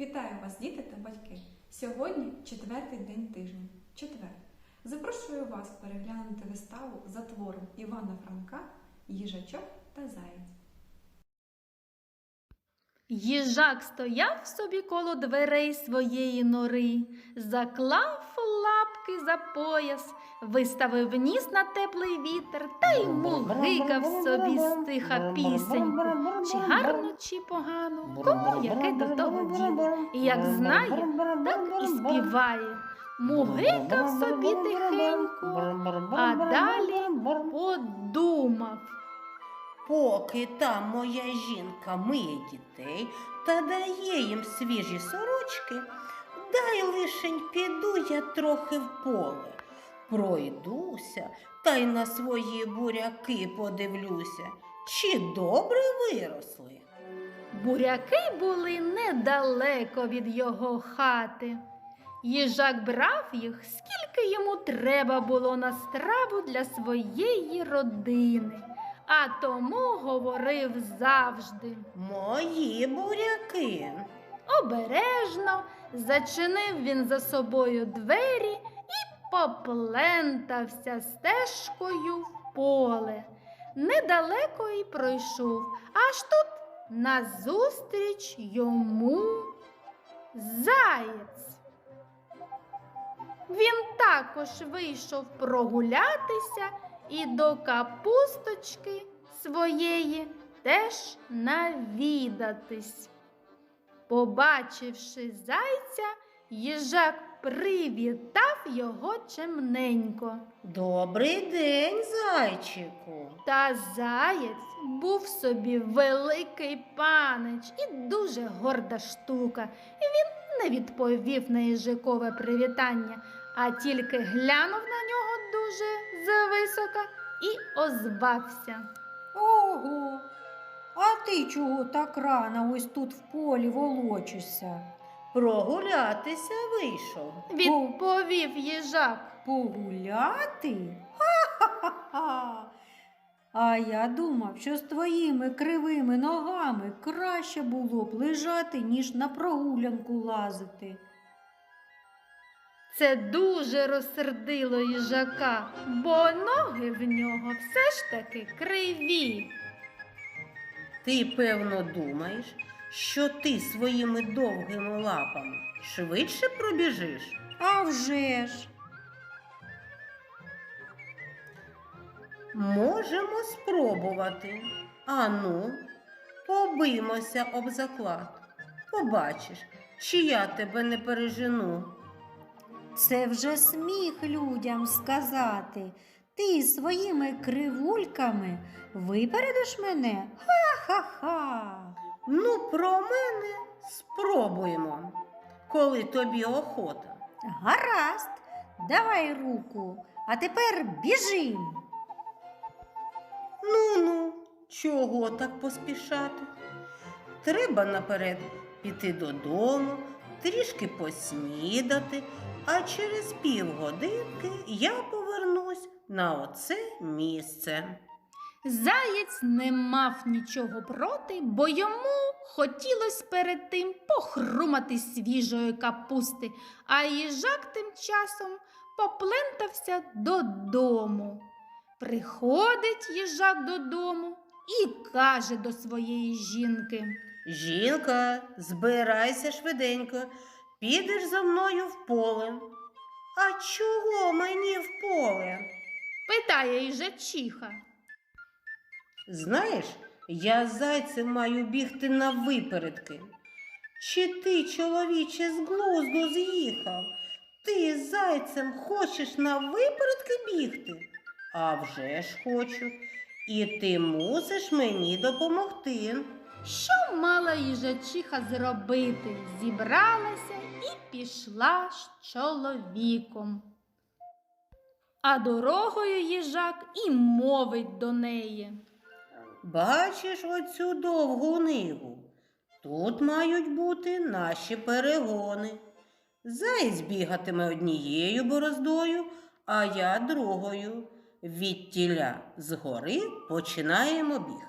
Вітаю вас, діти та батьки! Сьогодні четвертий день тижня. Четвер. Запрошую вас переглянути виставу за твором Івана Франка Їжачок та Заєць. Їжак стояв собі коло дверей своєї нори, заклав лапки за пояс, виставив ніс на теплий вітер та й мугикав собі стиха пісеньку. Чи гарно, чи погано, кому яке до того діло. І як знає, так і співає. Мугикав собі тихенько, а далі подумав. Поки та моя жінка миє дітей та дає їм свіжі сорочки, дай лишень піду я трохи в поле. Пройдуся та й на свої буряки подивлюся, чи добре виросли. Буряки були недалеко від його хати. Їжак брав їх, скільки йому треба було на страву для своєї родини, а тому говорив завжди. Мої буряки. Обережно зачинив він за собою двері і поплентався стежкою в поле. Недалеко й пройшов, аж тут назустріч йому заєць. Він також вийшов прогулятися і до капусточки своєї теж навідатись. Побачивши зайця, їжак привітав його чемненько. Добрий день, зайчику. Та заєць був собі великий панич і дуже горда штука. І він не відповів на їжакове привітання, а тільки глянув на нього дуже зависока і озвався. Ого, а ти чого так рано ось тут в полі волочишся? Прогулятися вийшов. Відповів їжак. Погуляти? Ха-ха-ха! А я думав, що з твоїми кривими ногами краще було б лежати, ніж на прогулянку лазити. Це дуже розсердило їжака, бо ноги в нього все ж таки криві. Ти, певно, думаєш, що ти своїми довгими лапами швидше пробіжиш? А вже ж! Можемо спробувати. Ану, побиймося об заклад. Побачиш, чи я тебе не пережену. Це вже сміх людям сказати. Ти своїми кривульками випередиш мене? Ха-ха-ха! Ну, про мене спробуємо, коли тобі охота. Гаразд, давай руку, а тепер біжим. Ну ну, чого так поспішати? Треба наперед піти додому, трішки поснідати, а через півгодинки я повернусь на оце місце. Заєць не мав нічого проти, бо йому хотілося перед тим похрумати свіжої капусти, а їжак тим часом поплентався додому. Приходить їжак додому і каже до своєї жінки. Жінка, збирайся швиденько, підеш за мною в поле. А чого мені в поле? Питає їжачиха. Знаєш, я зайцем маю бігти на випередки. Чи ти, чоловіче, з глузду з'їхав? Ти з зайцем хочеш на випередки бігти? А вже ж хочу. І ти мусиш мені допомогти. Що мала їжачиха зробити? Зібралася і пішла з чоловіком. А дорогою їжак і мовить до неї. Бачиш оцю довгу ниву? Тут мають бути наші перегони. Заєць бігатиме однією бороздою, а я другою. Відтіля згори починаємо бігти.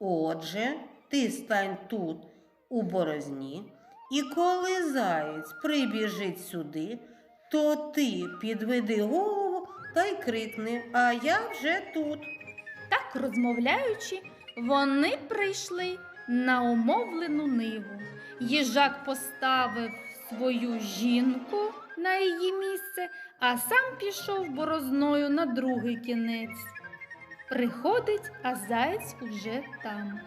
Отже, ти стань тут, у борозні, і коли заєць прибіжить сюди, то ти підведи голову та й крикни, а я вже тут. Так розмовляючи, вони прийшли на умовлену ниву. Їжак поставив свою жінку на її місце, а сам пішов борозною на другий кінець. Приходить, а заєць уже там.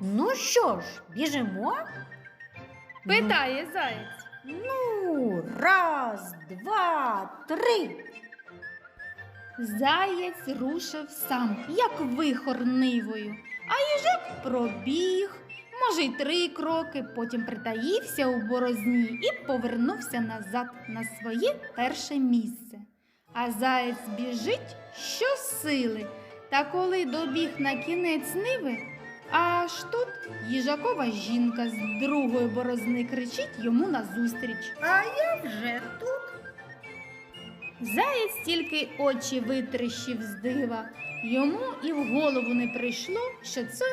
Ну що ж, біжимо? Питає заєць. Ну, раз, два, три. Заєць рушив сам, як вихор нивою, а їжак пробіг, може, й три кроки, потім притаївся у борозні і повернувся назад на своє перше місце. А заєць біжить щосили, та коли добіг на кінець ниви, аж тут їжакова жінка з другої борозни кричить йому назустріч. А я вже тут. Заєць тільки очі витріщив з дива. Йому і в голову не прийшло, що це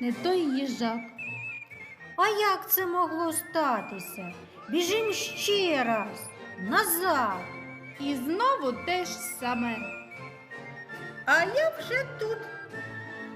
не той їжак. А як це могло статися? Біжим ще раз, назад. І знову те ж саме. А я вже тут.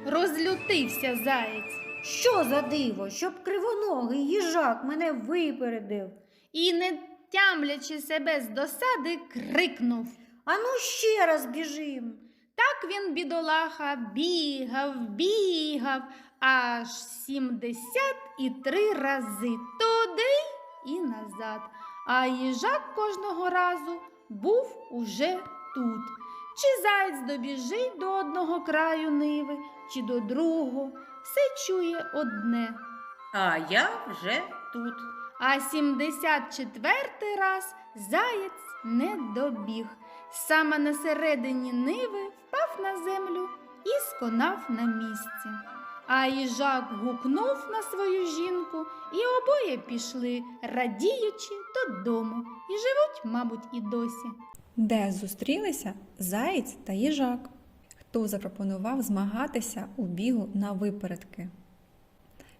Розлютився заєць Що за диво, щоб кривоногий їжак мене випередив. і, не тямлячи себе з досади, крикнув. Ану ще раз біжим. Так він, бідолаха, бігав, бігав аж сімдесят і три рази туди і назад. А їжак кожного разу був уже тут. Чи заєць добіжить до одного краю ниви, чи до другого, все чує одне. А я вже тут. А 74 раз заєць не добіг. Саме на середині ниви впав на землю і сконав на місці. А їжак гукнув на свою жінку, і обоє пішли, радіючи додому, і живуть, мабуть, і досі. Де зустрілися заєць та їжак? Хто запропонував змагатися у бігу на випередки?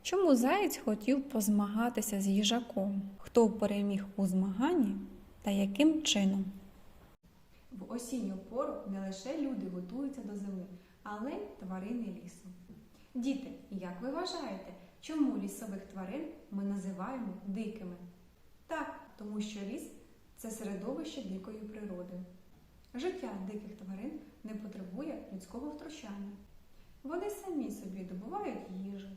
Чому заєць хотів позмагатися з їжаком? Хто переміг у змаганні та яким чином? В осінню пору не лише люди готуються до зими, але й тварини лісу. Діти, як ви вважаєте, чому лісових тварин ми називаємо дикими? Так, тому що ліс це середовище дикої природи. Життя диких тварин не потребує людського втручання. Вони самі собі добувають їжу,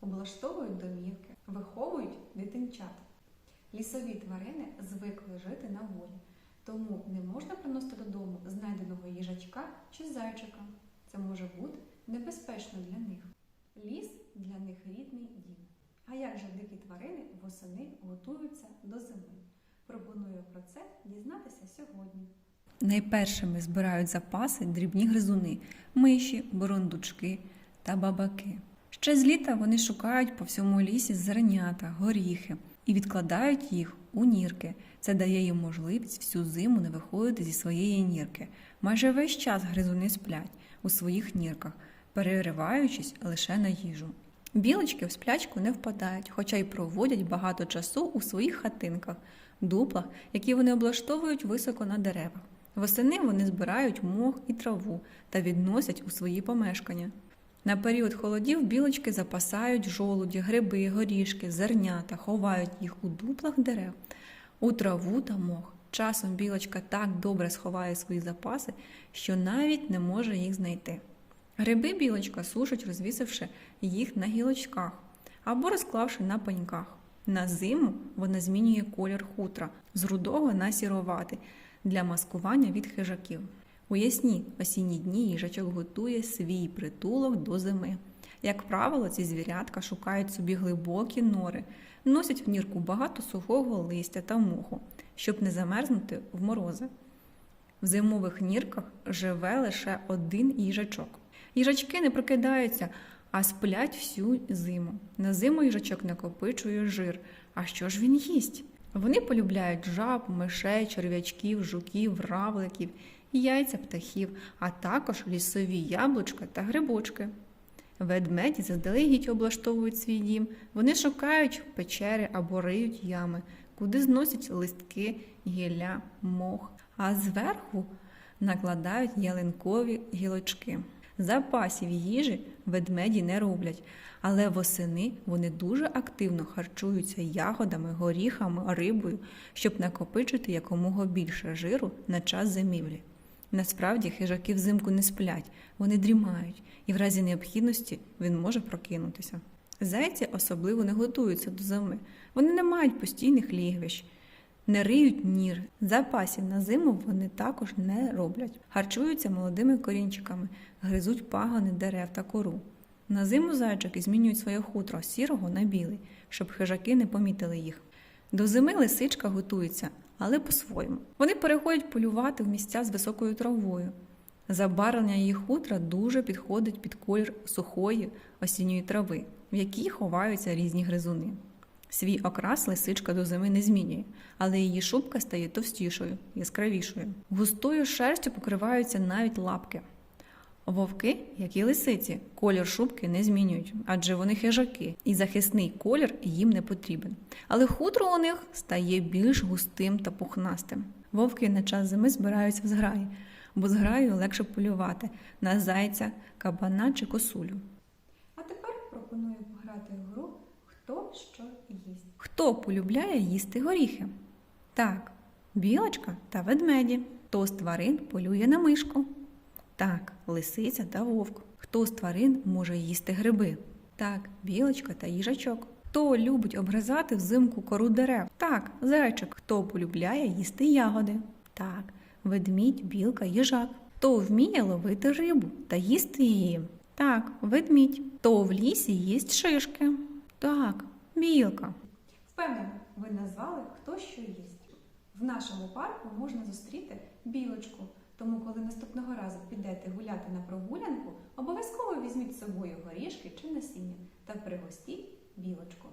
облаштовують домівки, виховують дитинчат. Лісові тварини звикли жити на волі, тому не можна приносити додому знайденого їжачка чи зайчика. Це може бути небезпечно для них. Ліс для них рідний дім. А як же дикі тварини восени готуються до зими? Пропоную про це дізнатися сьогодні. Найпершими збирають запаси дрібні гризуни, миші, бурундучки та бабаки. Ще з літа вони шукають по всьому лісі зернята, горіхи і відкладають їх у нірки. Це дає їм можливість всю зиму не виходити зі своєї нірки. Майже весь час гризуни сплять у своїх нірках, перериваючись лише на їжу. Білочки в сплячку не впадають, хоча й проводять багато часу у своїх хатинках, дуплах, які вони облаштовують високо на деревах. Восени вони збирають мох і траву та відносять у свої помешкання. На період холодів білочки запасають жолуді, гриби, горішки, зернята, ховають їх у дуплах дерев, у траву та мох. Часом білочка так добре сховає свої запаси, що навіть не може їх знайти. Гриби білочка сушить, розвісивши їх на гілочках або розклавши на пеньках. На зиму вона змінює колір хутра з рудого на сіроватий для маскування від хижаків. У ясні осінні дні їжачок готує свій притулок до зими. Як правило, ці звірятка шукають собі глибокі нори, носять в нірку багато сухого листя та моху, щоб не замерзнути в морози. В зимових нірках живе лише один їжачок. Їжачки не прокидаються, а сплять всю зиму. На зиму їжачок накопичує жир. А що ж він їсть? Вони полюбляють жаб, мишей, черв'ячків, жуків, равликів, яйця птахів, а також лісові яблучка та грибочки. Ведмеді заздалегідь облаштовують свій дім. Вони шукають печери або риють ями, куди зносять листки, гілля, мох, а зверху накладають ялинкові гілочки. Запасів їжі ведмеді не роблять, але восени вони дуже активно харчуються ягодами, горіхами, рибою, щоб накопичити якомога більше жиру на час зимівлі. Насправді хижаки взимку не сплять, вони дрімають, і в разі необхідності він може прокинутися. Зайці особливо не готуються до зими. Вони не мають постійних лігвищ, не риють нір. Запасів на зиму вони також не роблять. Харчуються молодими корінчиками, гризуть пагони дерев та кору. На зиму зайчики змінюють своє хутро з сірого на білий, щоб хижаки не помітили їх. До зими лисичка готується, але по-своєму. Вони переходять полювати в місця з високою травою. Забарвлення її хутра дуже підходить під колір сухої осінньої трави, в якій ховаються різні гризуни. Свій окрас лисичка до зими не змінює, але її шубка стає товстішою, яскравішою. Густою шерстю покриваються навіть лапки. Вовки, як і лисиці, колір шубки не змінюють, адже вони хижаки, і захисний колір їм не потрібен. Але хутро у них стає більш густим та пухнастим. Вовки на час зими збираються в зграї, бо зграю легше полювати на зайця, кабана чи косулю. А тепер пропоную пограти гру Хто що їсть. Хто полюбляє їсти горіхи? Так, білочка та ведмеді. Хто з тварин полює на мишку? Так, лисиця та вовк. Хто з тварин може їсти гриби? Так, білочка та їжачок. Хто любить обгризати взимку кору дерев? Так, зайчик. Хто полюбляє їсти ягоди? Так, ведмідь, білка, їжак. Хто вміє ловити рибу та їсти її? Так, ведмідь. Хто в лісі їсть шишки? Так, білка. Впевнена, ви назвали хто що їсть. В нашому парку можна зустріти білочку. Тому, коли наступного разу підете гуляти на прогулянку, обов'язково візьміть з собою горішки чи насіння та пригостіть білочку.